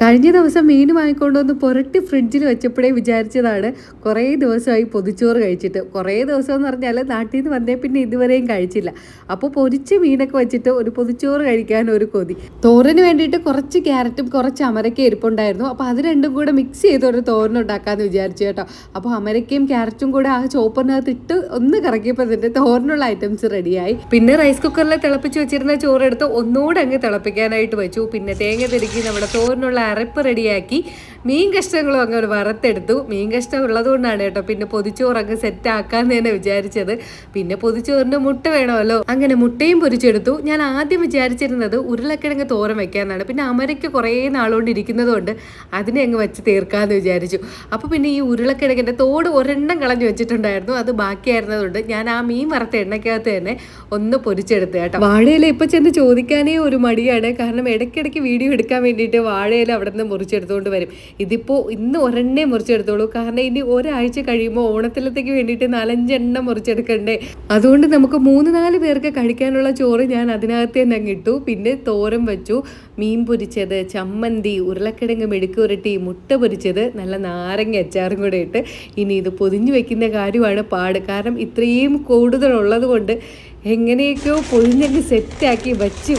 കഴിഞ്ഞ ദിവസം മീൻ വാങ്ങിക്കൊണ്ടുവന്ന് പുരട്ടി ഫ്രിഡ്ജിൽ വെച്ചപ്പോഴേ വിചാരിച്ചതാണ് കുറേ ദിവസമായി പൊതിച്ചോറ് കഴിച്ചിട്ട്. കുറേ ദിവസം എന്ന് പറഞ്ഞാൽ നാട്ടിൽ നിന്ന് വന്നേ പിന്നെ ഇതുവരെയും കഴിച്ചില്ല. അപ്പോൾ പൊരിച്ച മീനൊക്കെ വെച്ചിട്ട് ഒരു പൊതിച്ചോറ് കഴിക്കാൻ ഒരു കൊതി. തോരന് വേണ്ടിയിട്ട് കുറച്ച് ക്യാരറ്റും കുറച്ച് അമരക്കയും ഇരിപ്പുണ്ടായിരുന്നു. അപ്പോൾ അത് രണ്ടും കൂടെ മിക്സ് ചെയ്ത് ഒരു തോരൻ ഉണ്ടാക്കാമെന്ന് വിചാരിച്ചു കേട്ടോ. അപ്പോൾ അമരക്കയും ക്യാരറ്റും കൂടെ ആ ചോപ്പറിനകത്ത് ഇട്ട് ഒന്ന് കറക്കിയപ്പോൾ തന്നെ തോരനുള്ള ഐറ്റംസ് റെഡിയായി. പിന്നെ റൈസ് കുക്കറിൽ തിളപ്പിച്ച് വെച്ചിരുന്ന ചോറെടുത്ത് ഒന്നുകൂടെ അങ്ങ് തിളപ്പിക്കാനായിട്ട് വെച്ചു. പിന്നെ തേങ്ങ തിരുക്കി നമ്മുടെ തോരനുള്ള അരപ്പ് റെഡിയാക്കി മീൻ കഷ്ണങ്ങളും അങ്ങ് ഒരു വറുത്തെടുത്തു. മീൻ കഷ്ണം ഉള്ളതുകൊണ്ടാണ് കേട്ടോ പിന്നെ പൊതിച്ചോറ് അങ്ങ് സെറ്റ് ആക്കാന്ന് തന്നെ വിചാരിച്ചത്. പിന്നെ പൊതിച്ചോറിന് മുട്ട വേണമല്ലോ. അങ്ങനെ മുട്ടയും പൊരിച്ചെടുത്തു. ഞാൻ ആദ്യം വിചാരിച്ചിരുന്നത് ഉരുളക്കിഴങ്ങ് തോരം വെക്കാന്നാണ്. പിന്നെ അമരയ്ക്ക് കുറേ നാളുകൊണ്ട് ഇരിക്കുന്നതുകൊണ്ട് അതിനെ അങ്ങ് വെച്ച് തീർക്കാമെന്ന് വിചാരിച്ചു. അപ്പോൾ പിന്നെ ഈ ഉരുളക്കിഴങ്ങിന്റെ തോട് ഒരെണ്ണം കളഞ്ഞു വെച്ചിട്ടുണ്ടായിരുന്നു. അത് ബാക്കിയായിരുന്നതുകൊണ്ട് ഞാൻ ആ മീൻ വറുത്ത എണ്ണയ്ക്കകത്ത് തന്നെ ഒന്ന് പൊരിച്ചെടുത്ത് കേട്ടോ. വാഴയില ഇപ്പം ചെന്ന് ചോദിക്കാനേ ഒരു മടിയാണ്. കാരണം ഇടയ്ക്കിടയ്ക്ക് വീഡിയോ എടുക്കാൻ വേണ്ടിയിട്ട് വാഴയില അവിടെ നിന്ന് മുറിച്ചെടുത്തുകൊണ്ട് വരും. ഇതിപ്പോൾ ഇന്ന് ഒരെണ്ണേ മുറിച്ചെടുത്തോളൂ. കാരണം ഇനി ഒരാഴ്ച കഴിയുമ്പോൾ ഓണത്തിലത്തേക്ക് വേണ്ടിയിട്ട് നാലഞ്ചെണ്ണം മുറിച്ചെടുക്കണ്ടേ. അതുകൊണ്ട് നമുക്ക് മൂന്ന് നാല് പേർക്ക് കഴിക്കാനുള്ള ചോറ് ഞാൻ അതിനകത്ത് തന്നെ ഇട്ടു. പിന്നെ തോരൻ വെച്ചു. മീൻ പൊരിച്ചത് ചമ്മന്തി ഉരുളക്കിഴങ്ങ് മെഴുക്ക് ഉരുട്ടി മുട്ട പൊരിച്ചത് നല്ല നാരങ്ങ അച്ചാറും കൂടെ ഇട്ട്. ഇനി ഇത് പൊതിഞ്ഞു വെക്കുന്ന കാര്യമാണ് പാട്. കാരണം ഇത്രയും കൂടുതലുള്ളത് കൊണ്ട് എങ്ങനെയൊക്കെയോ പൊതിഞ്ഞങ്ങ് സെറ്റാക്കി വച്ചു.